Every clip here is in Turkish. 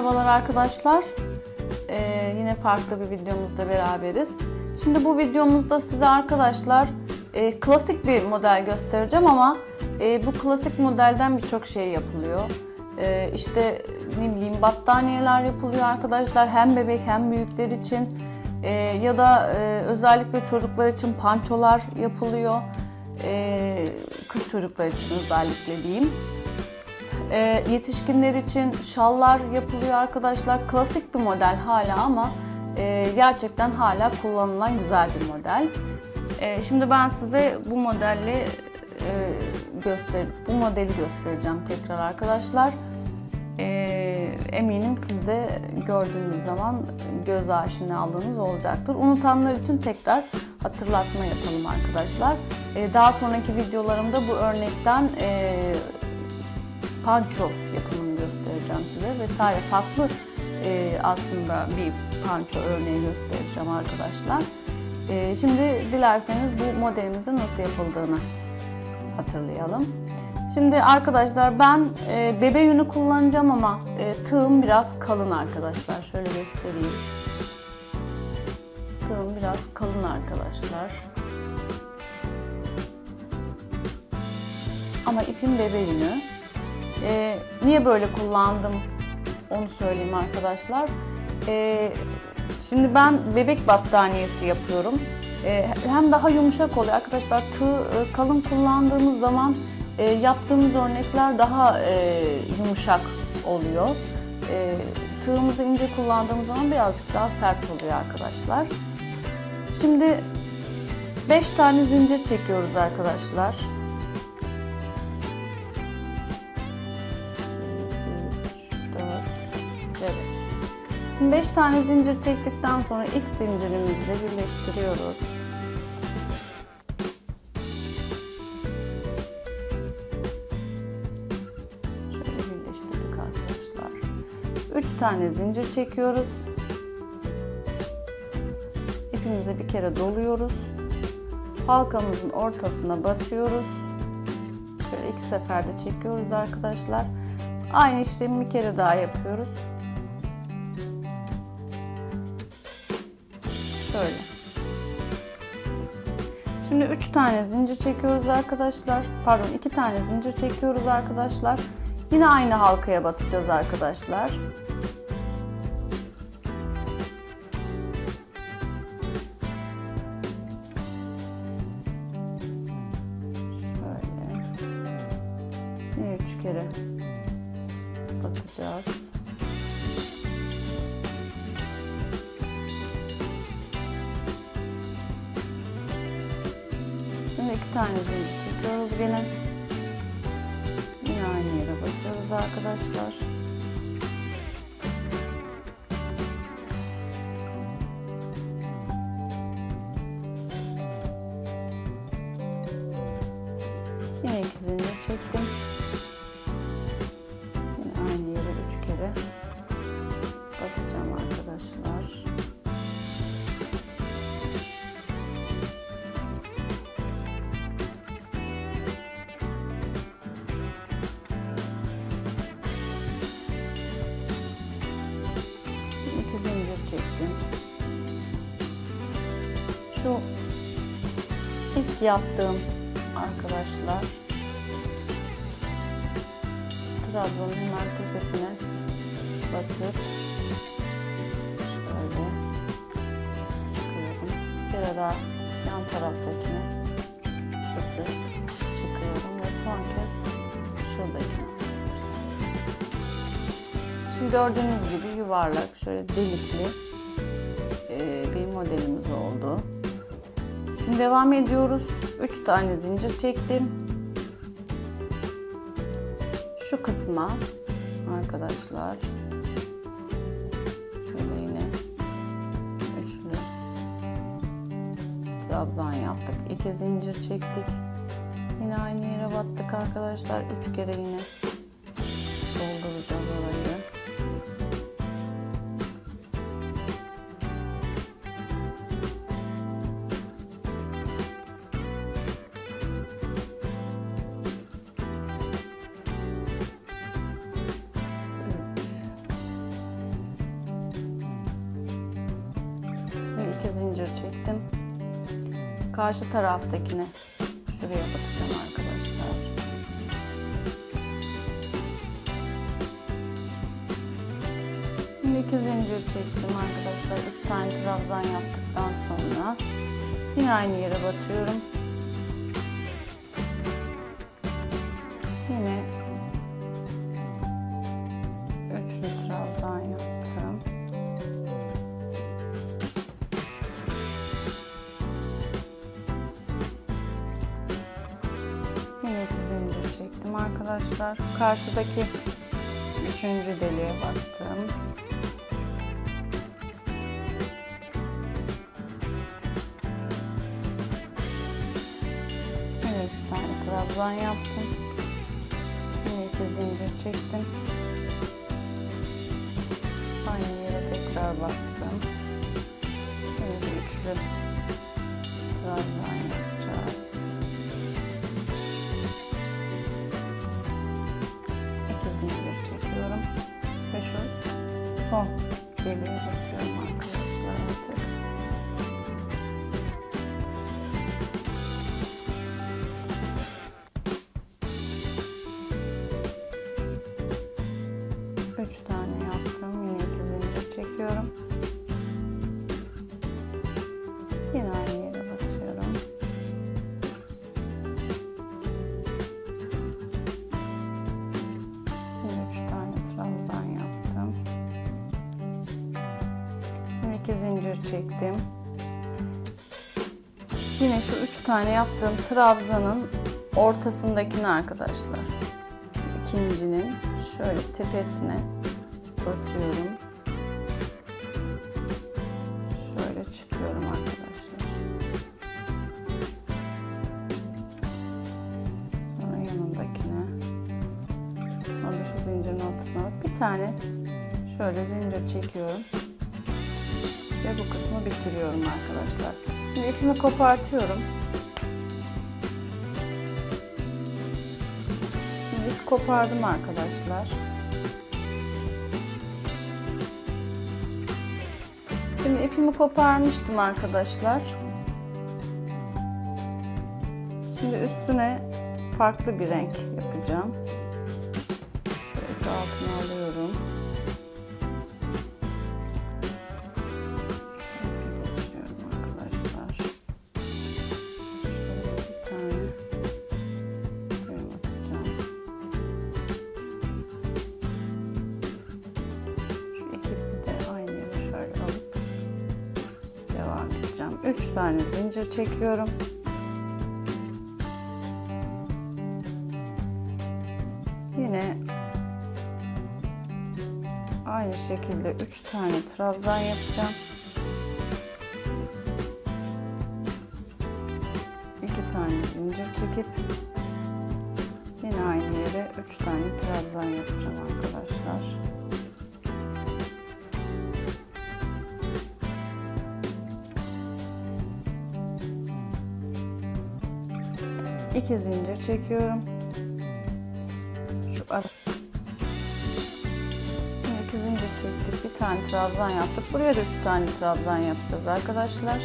merhabalar arkadaşlar. Ee, yine farklı bir videomuzda beraberiz. Şimdi bu videomuzda size arkadaşlar e, klasik bir model göstereceğim ama e, bu klasik modelden birçok şey yapılıyor. E, işte ne bileyim battaniyeler yapılıyor arkadaşlar hem bebek hem büyükler için E, ya da e, özellikle çocuklar için pançolar yapılıyor. E, kız çocuklar için özellikle diyeyim. E, yetişkinler için şallar yapılıyor arkadaşlar. Klasik bir model hala ama e, gerçekten hala kullanılan güzel bir model. E, şimdi ben size bu modeli e, göster bu modeli göstereceğim tekrar arkadaşlar. E, eminim siz de gördüğünüz zaman göz aşinalığınız olacaktır. Unutanlar için tekrar hatırlatma yapalım arkadaşlar. E, daha sonraki videolarımda bu örnekten e, panço yapımını göstereceğim size vesaire farklı e, aslında bir panço örneği göstereceğim arkadaşlar. E, şimdi dilerseniz bu modelimizin nasıl yapıldığını hatırlayalım. Şimdi arkadaşlar ben e, bebe yünü kullanacağım ama e, tığım biraz kalın arkadaşlar. Şöyle göstereyim. Tığım biraz kalın arkadaşlar. Ama ipim bebe yünü. Ee, niye böyle kullandım onu söyleyeyim arkadaşlar. Ee, şimdi ben bebek battaniyesi yapıyorum. Ee, hem daha yumuşak oluyor arkadaşlar. Tığ e, kalın kullandığımız zaman e, yaptığımız örnekler daha e, yumuşak oluyor. E, tığımızı ince kullandığımız zaman birazcık daha sert oluyor arkadaşlar. Şimdi 5 tane zincir çekiyoruz arkadaşlar. 5 5 tane zincir çektikten sonra ilk zincirimizle birleştiriyoruz. Şöyle birleştirdik arkadaşlar. 3 tane zincir çekiyoruz. İpimizi bir kere doluyoruz. Halkamızın ortasına batıyoruz. Şöyle iki seferde çekiyoruz arkadaşlar. Aynı işlemi bir kere daha yapıyoruz. Şöyle. Şimdi 3 tane zincir çekiyoruz arkadaşlar. Pardon 2 tane zincir çekiyoruz arkadaşlar. Yine aynı halkaya batacağız arkadaşlar. Şimdi iki tane zincir çekiyoruz gene. Yine aynı yere batıyoruz arkadaşlar. Şu ilk yaptığım arkadaşlar trabzonun hemen tepesine batıp şöyle çıkıyorum. Bir daha yan taraftakine batıp çıkıyorum ve son kez şuradakine Şimdi gördüğünüz gibi yuvarlak, şöyle delikli bir modelimiz oldu. Şimdi devam ediyoruz. 3 tane zincir çektim. Şu kısma arkadaşlar şöyle yine üçlü trabzan yaptık. 2 zincir çektik. Yine aynı yere battık arkadaşlar. 3 kere yine dolduracağız orayı. Zincir çektim. Karşı taraftakine şuraya batacağım arkadaşlar. Şimdi iki zincir çektim arkadaşlar. Üç tane trabzan yaptıktan sonra yine aynı yere batıyorum. Yine üçlü trabzan yaptım. Arkadaşlar. Karşıdaki üçüncü deliğe battım. Yine üç tane trabzan yaptım. Yine iki zincir çektim. Aynı yere tekrar battım. Yine bir üçlü trabzan yapacağız. Son deliğe batıyorum arkadaşlar artık. 2 zincir çektim. Yine şu 3 tane yaptığım trabzanın ortasındakini arkadaşlar. Şu ikincinin şöyle tepesine batıyorum. Şöyle çıkıyorum arkadaşlar. Sonra yanındakine. Sonra şu zincirin ortasına bir tane şöyle zincir çekiyorum. Ve bu kısmı bitiriyorum arkadaşlar. Şimdi ipimi kopartıyorum. Şimdi ip kopardım arkadaşlar. Şimdi ipimi koparmıştım arkadaşlar. Şimdi üstüne farklı bir renk yapacağım. 3 tane zincir çekiyorum. Yine aynı şekilde 3 tane trabzan yapacağım. 2 tane zincir çekip yine aynı yere 3 tane trabzan yapacağım arkadaşlar. İki zincir çekiyorum. Şu ara. Şimdi iki zincir çektik. Bir tane trabzan yaptık. Buraya da üç tane trabzan yapacağız arkadaşlar.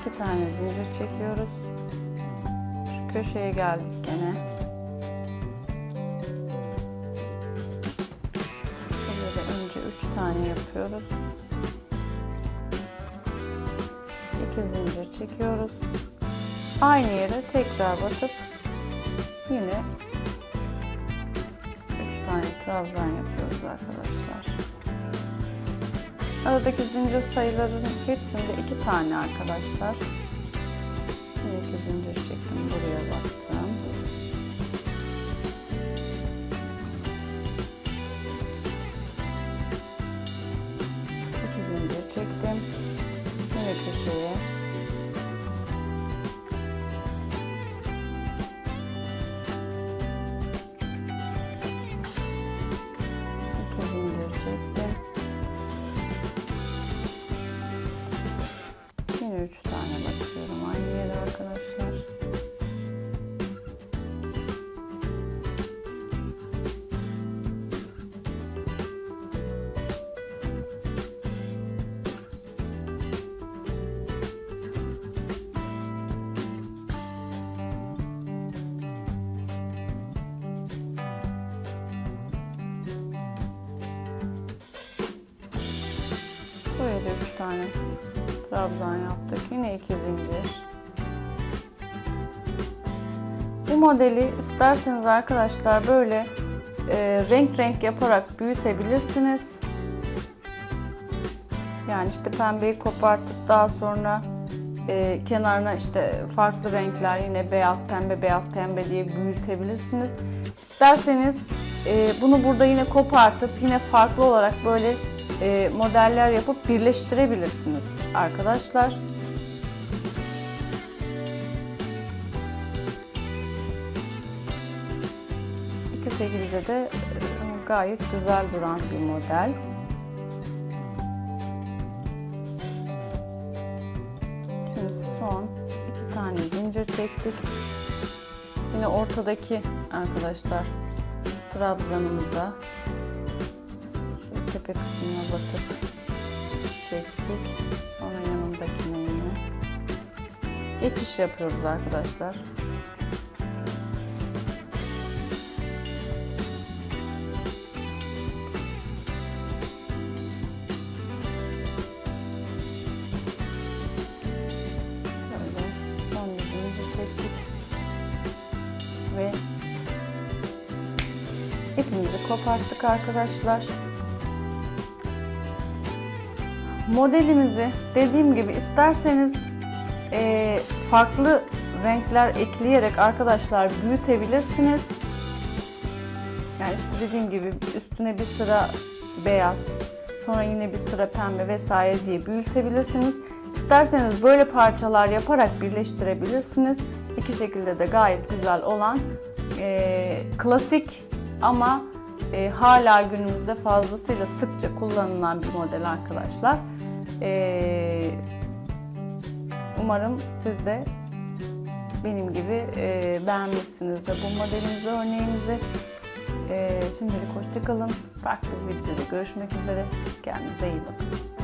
İki tane zincir çekiyoruz. Şu köşeye geldik gene. 3 tane yapıyoruz. 2 zincir çekiyoruz. Aynı yere tekrar batıp yine 3 tane trabzan yapıyoruz arkadaşlar. Aradaki zincir sayıların hepsinde 2 tane arkadaşlar. Yine 2 zincir çektim buraya baktım. İki zincir çektim. Yine üç tane Da 3 tane trabzan yaptık. Yine 2 zincir. Bu modeli isterseniz arkadaşlar böyle e, renk renk yaparak büyütebilirsiniz. Yani işte pembeyi kopartıp daha sonra e, kenarına işte farklı renkler yine beyaz pembe beyaz pembe diye büyütebilirsiniz. İsterseniz e, bunu burada yine kopartıp yine farklı olarak böyle e, modeller yapıp birleştirebilirsiniz arkadaşlar. İki şekilde de e, gayet güzel duran bir model. Şimdi son iki tane zincir çektik. Yine ortadaki arkadaşlar trabzanımıza tepe kısmına batıp çektik. Sonra yanındakine yine geçiş yapıyoruz arkadaşlar. Çektik. Ve ipimizi koparttık arkadaşlar. Modelimizi dediğim gibi isterseniz eee, farklı renkler ekleyerek arkadaşlar büyütebilirsiniz. Yani işte dediğim gibi üstüne bir sıra beyaz, sonra yine bir sıra pembe vesaire diye büyütebilirsiniz. İsterseniz böyle parçalar yaparak birleştirebilirsiniz. İki şekilde de gayet güzel olan eee, klasik ama eee, hala günümüzde fazlasıyla sıkça kullanılan bir model arkadaşlar. Eee, umarım siz de benim gibi eee beğenmişsinizdir bu modelimizi, örneğimizi. Eee, şimdilik hoşçakalın. Farklı bir videoda görüşmek üzere. Kendinize iyi bakın.